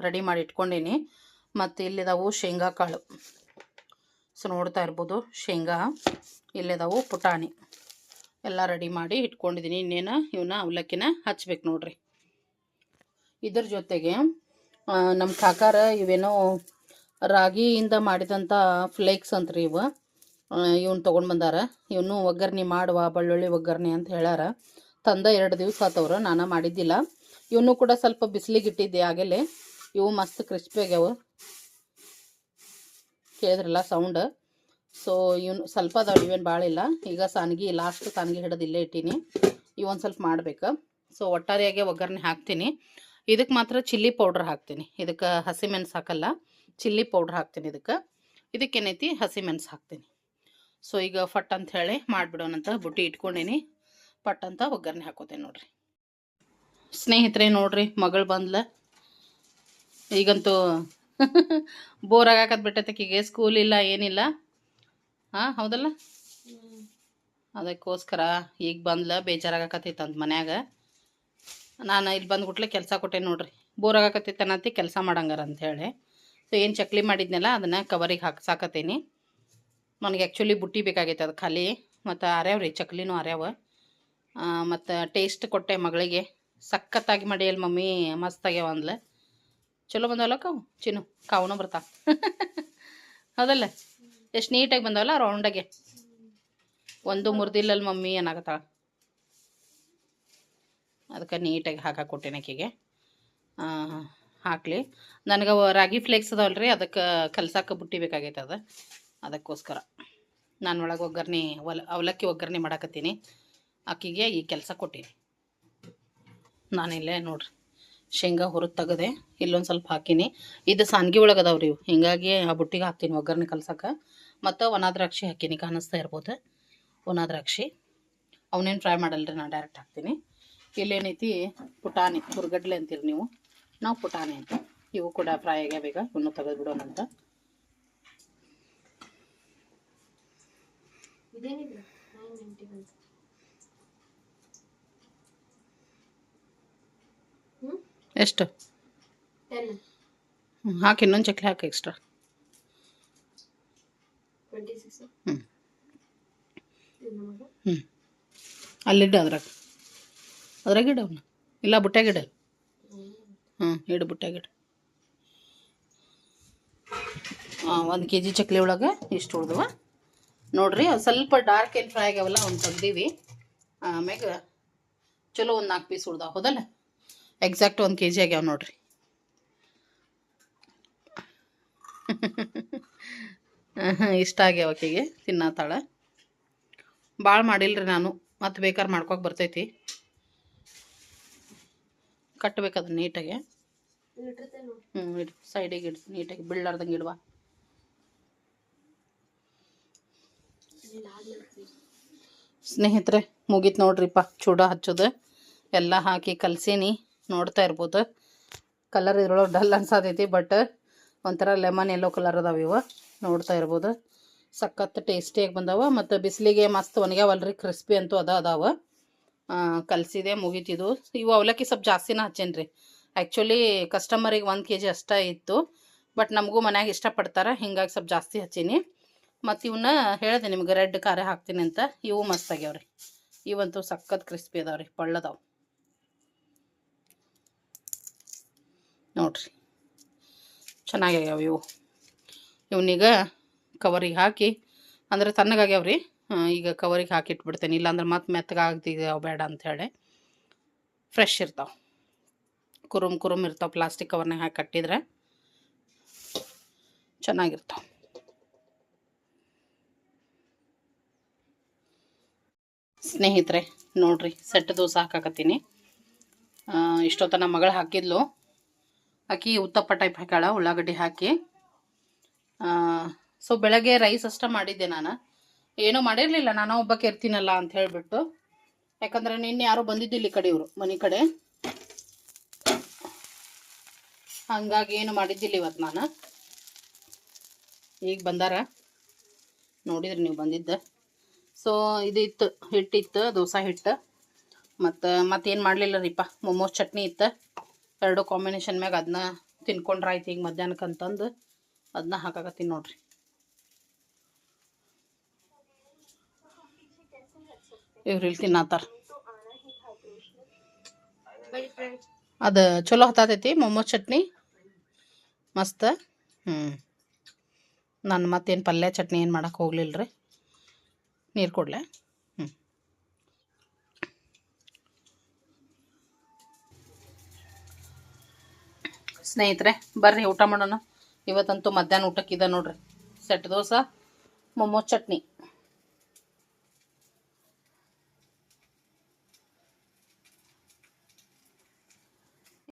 ರೆಡಿ ಮಾಡಿ ಇಟ್ಕೊಂಡೀನಿ. ಮತ್ತು ಇಲ್ಲಿದಾವು ಶೇಂಗಾ ಕಾಳು ಸೊ ನೋಡ್ತಾ ಇರ್ಬೋದು, ಶೇಂಗಾ ಇಲ್ಲಿದಾವು ಪುಟಾಣಿ ಎಲ್ಲ ರೆಡಿ ಮಾಡಿ ಇಟ್ಕೊಂಡಿದ್ದೀನಿ. ಇನ್ನೇನು ಇವನ್ನ ಅವಲಕ್ಕಿನ ಹಚ್ಬೇಕು ನೋಡ್ರಿ. ಇದ್ರ ಜೊತೆಗೆ ನಮ್ಮ ಕಾಕಾರ ಇವೇನೋ ರಾಗಿಯಿಂದ ಮಾಡಿದಂಥ ಫ್ಲೇಕ್ಸ್ ಅಂತ್ರಿ ಇವು. ಇವನ್ ತೊಗೊಂಡು ಬಂದಾರ. ಇವನು ಒಗ್ಗರಣೆ ಮಾಡುವ, ಬೆಳ್ಳುಳ್ಳಿ ಒಗ್ಗರಣೆ ಅಂತ ಹೇಳ್ಯಾರ. ತಂದ ಎರಡು ದಿವಸ ಆತವ್ರು, ನಾನು ಮಾಡಿದ್ದಿಲ್ಲ. ಇವನು ಕೂಡ ಸ್ವಲ್ಪ ಬಿಸಿಲಿಗೆ ಇಟ್ಟಿದ್ದೆ, ಆಗಲೇ. ಇವು ಮಸ್ತ್ ಕ್ರಿಸ್ಪಿ ಆಗ್ಯಾವ. ಕೇಳಿದ್ರಲ್ಲ ಸೌಂಡ್ ಸೊ ಇವನು ಸ್ವಲ್ಪ ಅದಾವೆ ಇವೇನು ಭಾಳ ಇಲ್ಲ. ಈಗ ಸಾನ್ಗಿ ಲಾಸ್ಟ್ ಸಾನ್ಗಿ ಹಿಡಿದು ಇಲ್ಲೇ ಇಟ್ಟೀನಿ. ಇವೊಂದು ಸ್ವಲ್ಪ ಮಾಡ್ಬೇಕು. ಸೊ ಒಟ್ಟಾರೆಯಾಗಿ ಒಗ್ಗರಣೆ ಹಾಕ್ತೀನಿ. ಇದಕ್ಕೆ ಮಾತ್ರ ಚಿಲ್ಲಿ ಪೌಡ್ರ್ ಹಾಕ್ತೀನಿ. ಇದಕ್ಕೆ ಹಸಿಮೆಣಸು ಹಾಕಲ್ಲ. ಚಿಲ್ಲಿ ಪೌಡ್ರ್ ಹಾಕ್ತೀನಿ ಇದಕ್ಕೆ. ಇದಕ್ಕೇನೈತಿ ಹಸಿಮೆಣಸು ಹಾಕ್ತೀನಿ. ಸೊ ಈಗ ಫಟ್ ಅಂತ ಹೇಳಿ ಮಾಡಿಬಿಡೋಣಂತ ಬುಟ್ಟಿ ಇಟ್ಕೊಂಡೀನಿ. ಪಟ್ ಅಂತ ಒಗ್ಗರಣೆ ಹಾಕೋತೇನೆ ನೋಡ್ರಿ. ಸ್ನೇಹಿತರೆ, ನೋಡ್ರಿ, ಮಗಳು ಬಂದ್ಲ. ಈಗಂತೂ ಬೋರ್ ಆಗಾಕತ್ ಬಿಟ್ಟೈತಕ್ಕಿಗೆ ಸ್ಕೂಲ್ ಇಲ್ಲ, ಏನಿಲ್ಲ. ಹಾಂ, ಹೌದಲ್ಲ? ಅದಕ್ಕೋಸ್ಕರ ಈಗ ಬಂದ್ಲ ಅಂತ ಮನ್ಯಾಗ. ನಾನು ಇಲ್ಲಿ ಬಂದ್ಬಿಟ್ಲೆ ಕೆಲಸ ಕೊಟ್ಟೆ ನೋಡ್ರಿ. ಬೋರ್ ಆಗಾಕತ್ತೈತೆ ಅನ್ನತ್ತಿ ಕೆಲಸ ಮಾಡಂಗಾರ ಅಂತ ಹೇಳಿ. ಸೊ ಏನು ಚಕ್ಲಿ ಮಾಡಿದ್ನಲ್ಲ, ಅದನ್ನು ಕವರಿಗೆ ಹಾಕ್ಸಾಕತ್ತೀನಿ ನನಗೆ ಆ್ಯಕ್ಚುಲಿ ಬುಟ್ಟಿ ಬೇಕಾಗೈತೆ ಅದು ಖಾಲಿ. ಮತ್ತು ಅರ್ಯಾವ ರೀ, ಚಕ್ಲಿನೂ ಅರ್ಯಾವ ಮತ್ತು ಟೇಸ್ಟ್ ಕೊಟ್ಟೆ ಮಗಳಿಗೆ. ಸಖತ್ತಾಗಿ ಮಾಡಿಯಲ್ ಮಮ್ಮಿ ಮಸ್ತಾಗ್ಯಾವ ಅಂದ್ಲ. ಚಲೋ ಬಂದವಲ್ಲ ಕಾವು ಚಿನ್ನು ಕಾವುನೂ ಬರ್ತಾವ. ಹೌದಲ್ಲ? ಎಷ್ಟು ನೀಟಾಗಿ ಬಂದವಲ್ಲ ರೌಂಡಾಗೆ ಒಂದು ಮುರಿದಿಲ್ಲಲ್ ಮಮ್ಮಿ ಏನಾಗತ್ತಾಳ? ಅದಕ್ಕೆ ನೀಟಾಗಿ ಹಾಕಿ ಕೊಟ್ಟೇನೆ ಆಕೆಗೆ. ಹಾಕಲಿ. ನನಗೆ ರಾಗಿ ಫ್ಲೇಕ್ಸ್ ಅದಾವಲ್ರಿ, ಅದಕ್ಕೆ ಕಲ್ಸಾಕ ಬುಟ್ಟಿ ಬೇಕಾಗೈತೆ ಅದು. ಅದಕ್ಕೋಸ್ಕರ. ನಾನು ಒಳಗೆ ಒಗ್ಗರಣೆ, ಒಲ, ಅವಲಕ್ಕಿ ಒಗ್ಗರಣೆ ಮಾಡಾಕತ್ತೀನಿ. ಆಕಿಗೆ ಈ ಕೆಲಸ ಕೊಟ್ಟೀನಿ. ನಾನಿಲ್ಲೇ ನೋಡ್ರಿ. ಶೇಂಗಾ ಹುರಿದು ತೆಗೆದೆ ಇಲ್ಲೊಂದು ಸ್ವಲ್ಪ ಹಾಕಿನಿ. ಇದು ಸಾನ್ಗಿ ಒಳಗೆ ಅದಾವ್ರಿ ಇವು. ಹಿಂಗಾಗಿ ಆ ಬುಟ್ಟಿಗೆ ಹಾಕ್ತೀನಿ ಒಗ್ಗರಣೆ ಕಲ್ಸಕ್ಕೆ ಮತ್ತು ಒಣ ದ್ರಾಕ್ಷಿ ಹಾಕೀನಿ ಕಾಣಿಸ್ತಾ ಇರ್ಬೋದು. ಒಣ ದ್ರಾಕ್ಷಿ ಅವನೇನು ಫ್ರೈ ಮಾಡಲ್ರಿ, ನಾನು ಡೈರೆಕ್ಟ್ ಹಾಕ್ತೀನಿ. ಇಲ್ಲೇನೈತಿ, ಪುಟಾಣಿ, ಹುರ್ಗಡ್ಲೆ ಅಂತೀರಿ ನೀವು. ನಾವು ಪುಟಾಣಿ ಅಂತ ಇವು ಕೂಡ ಫ್ರೈ ಆಗ್ಯಾವ ಬೇಗ ಇವನ್ನ ತೆಗೆದು ಬಿಡೋಣಂತ ಇದೇನಿದೆ ನೈನ್ ನೈಂಟಿ ಬಂತು ಹ್ಞೂ ಎಷ್ಟು? ಹಾಕಿ ಇನ್ನೊಂದು ಚಕ್ಲಿ ಹಾಕಿ ಎಕ್ಸ್ಟ್ರಾ ಹ್ಞೂ ಅಲ್ಲಿಡ್ಡ ಅದ್ರಾಗ. ಅದ್ರಾಗ ಇಡು ಅವನ್ನ ಇಲ್ಲ ಬುಟ್ಟ್ಯಾಗ ಇಡು. ಹ್ಞೂ ಇಡು ಬುಟ್ಟ್ಯಾಗ ಇಡು. ಒಂದು ಕೆ ಜಿ ಚಕ್ಲಿ ಒಳಗೆ ಇಷ್ಟು ಉಳ್ದವ. ನೋಡ್ರಿ ಸ್ವಲ್ಪ ಡಾರ್ಕ್ ಏನು ಫ್ರೈ ಆಗ್ಯಾವಲ್ಲ ಅವ್ನು ತೆಗ್ದೀವಿ ಆಮ್ಯಾಗ ಚಲೋ ಒಂದು ನಾಲ್ಕು ಪೀಸ್ ಉಳ್ದಾವ ಹೌದಲ್ಲ? ಎಕ್ಸಾಕ್ಟ್ ಒಂದು ಕೆ ಜಿ ಆಗ್ಯಾವ ನೋಡ್ರಿ. ಇಷ್ಟ ಆಗ್ಯಾವ ಆಕೆಗೆ ತಿನ್ನತ್ತಾಳ ಭಾಳ ಮಾಡಿಲ್ರಿ ನಾನು, ಮತ್ತೆ ಬೇಕಾದ್ರೆ ಮಾಡ್ಕೊಕ್ ಬರ್ತೈತಿ. ಕಟ್ಟಬೇಕು ಅದನ್ನ ನೀಟಾಗಿ. ಹ್ಞೂ ಇಡು ಸೈಡಿಗೆ ಇಡು, ನೀಟಾಗಿ ಬೀಳಾರ್ದಂಗೆ ಇಡುವ ಸ್ನೇಹಿತರೆ, ಮುಗೀತು ನೋಡ್ರಿಪ್ಪ, ಚೂಡ ಹಚ್ಚೋದು. ಎಲ್ಲ ಹಾಕಿ ಕಲ್ಸೀನಿ. ನೋಡ್ತಾ ಇರ್ಬೋದು. ಕಲರ್ ಇದ್ರೊಳಗೆ ಡಲ್ ಅನ್ಸತೈತಿ ಬಟ್ ಒಂಥರ ಲೆಮನ್ ಎಲ್ಲೋ ಕಲರ್ ಅದಾವ ಇವು. ನೋಡ್ತಾ ಇರ್ಬೋದು. ಸಖತ್ ಟೇಸ್ಟಿಯಾಗಿ ಬಂದಾವ, ಮತ್ತು ಬಿಸಿಲಿಗೆ ಮಸ್ತ್ ಒಣಗ್ಯಾವಲ್ರಿ ಕ್ರಿಸ್ಪಿ ಅಂತೂ ಅದ, ಅದಾವ. ಕಲಸಿದೆ, ಮುಗೀತಿದು. ಇವು ಅವಲಕ್ಕಿ ಸ್ವಲ್ಪ ಜಾಸ್ತಿನ ಹಚ್ಚೇನಿ ರೀ ಆ್ಯಕ್ಚುಲಿ ಕಸ್ಟಮರಿಗೆ ಒಂದು ಕೆ ಜಿ ಅಷ್ಟೇ ಇತ್ತು ಬಟ್ ನಮಗೂ ಮನ್ಯಾಗ ಇಷ್ಟಪಡ್ತಾರೆ, ಹಿಂಗಾಗಿ ಸ್ವಲ್ಪ ಜಾಸ್ತಿ ಹಚ್ಚೀನಿ. ಮತ್ತು ಇವನ್ನ ಹೇಳಿದೆ ನಿಮ್ಗೆ ರೆಡ್ ಖಾರ ಹಾಕ್ತೀನಿ ಅಂತ. ಇವು ಮಸ್ತ್ ಆಗ್ಯಾವ್ರಿ. ಇವಂತೂ ಸಖತ್ ಕ್ರಿಸ್ಪಿ ಅದಾವ್ರಿ, ಪಳ್ಳದಾವ್. ನೋಡ್ರಿ. ಚೆನ್ನಾಗ್ಯಾವ ಇವು. ಇವನೀಗ ಕವರಿಗೆ ಹಾಕಿ, ಅಂದ್ರೆ ತಣ್ಣಗಾಗ್ಯಾವ್ರಿ. ಈಗ ಕವರಿಗೆ ಹಾಕಿಟ್ಬಿಡ್ತೇನೆ. ಇಲ್ಲಾಂದ್ರೆ ಮತ್ತೆ ಮೆತ್ತಗಾಗ್ತಿದ್ದಾವೆ ಬೇಡ ಅಂಥೇಳಿ ಫ್ರೆಶ್ ಇರ್ತಾವೆ. ಕುರುಮ್ ಕುರುಮ್ ಇರ್ತಾವೆ ಪ್ಲಾಸ್ಟಿಕ್ ಕವರ್ನಾಗ ಹಾಕಿ ಕಟ್ಟಿದ್ರೆ ಚೆನ್ನಾಗಿರ್ತಾವೆ. ಸ್ನೇಹಿತರೆ, ನೋಡ್ರಿ, ಸೆಟ್ ದೋಸೆ ಹಾಕಾಕತ್ತೀನಿ. ಇಷ್ಟೊತ್ತ ನಮ್ಮ ಮಗಳು ಹಾಕಿದ್ಲು. ಆಕಿ ಉತ್ತಪ್ಪ ಟೈಪ್ ಹಾಕ್ಯಾಳ, ಉಳ್ಳಾಗಡ್ಡಿ ಹಾಕಿ. ಸೊ ಬೆಳಗ್ಗೆ ರೈಸ್ ಅಷ್ಟೇ ಮಾಡಿದ್ದೆ ನಾನು. ಏನೂ ಮಾಡಿರಲಿಲ್ಲ, ನಾನು ಒಬ್ಬಕ್ಕೆ ಇರ್ತೀನಲ್ಲ ಅಂತ ಹೇಳಿಬಿಟ್ಟು. ಯಾಕಂದ್ರೆ ನಿನ್ನೆ ಯಾರೋ ಬಂದಿದ್ದಿಲ್ಲ ಇಲ್ಲಿ ಕಡೆ ಇವರು, ಮನೆ ಕಡೆ. ಹಂಗಾಗಿ ಏನು ಮಾಡಿದ್ದಿಲ್ಲ ಇವತ್ತು ನಾನು. ಈಗ ಬಂದಾರ. ನೋಡಿದ್ರಿ ನೀವು ಬಂದಿದ್ದ. ಸೊ ಇತ್ತು ಹಿಟ್ಟಿತ್ತು, ದೋಸೆ ಹಿಟ್ಟು. ಮತ್ತು ಮತ್ತೇನು ಮಾಡಲಿಲ್ಲ ರೀಪ, ಮೊಮೋಸ್ ಚಟ್ನಿ ಇತ್ತು. ಎರಡು ಕಾಂಬಿನೇಷನ್ ಮ್ಯಾಗ ಅದನ್ನ ತಿನ್ಕೊಂಡ್ರೆ ಆಯ್ತು ಈಗ ಮಧ್ಯಾಹ್ನಕ್ಕೆ ಅಂತಂದು ಅದನ್ನ ಹಾಕಾಕತ್ತೀನಿ ನೋಡ್ರಿ. ಇವ್ರು ಇಲ್ಲಿ ತಿನ್ನತ್ತಾರ ಅದು ಚಲೋ ಹತ್ತತೈತಿ ಮೊಮ್ಮೋ ಚಟ್ನಿ. ಮಸ್ತ್. ಹ್ಞೂ ನಾನು ಮತ್ತೇನು ಪಲ್ಯ ಚಟ್ನಿ ಏನು ಮಾಡೋಕ್ಕೆ ಹೋಗ್ಲಿಲ್ಲ ರೀ ನೀರು ಕೊಡ್ಲೆ. ಸ್ನೇಹಿತರೆ ಬರ್ರಿ ಊಟ ಮಾಡೋಣ. ಇವತ್ತಂತೂ ಮಧ್ಯಾಹ್ನ ಊಟಕ್ಕೆ ಇದೆ ನೋಡ್ರಿ. ಸೆಟ್ ದೋಸೆ ಮೊಮ್ಮೋ ಚಟ್ನಿ.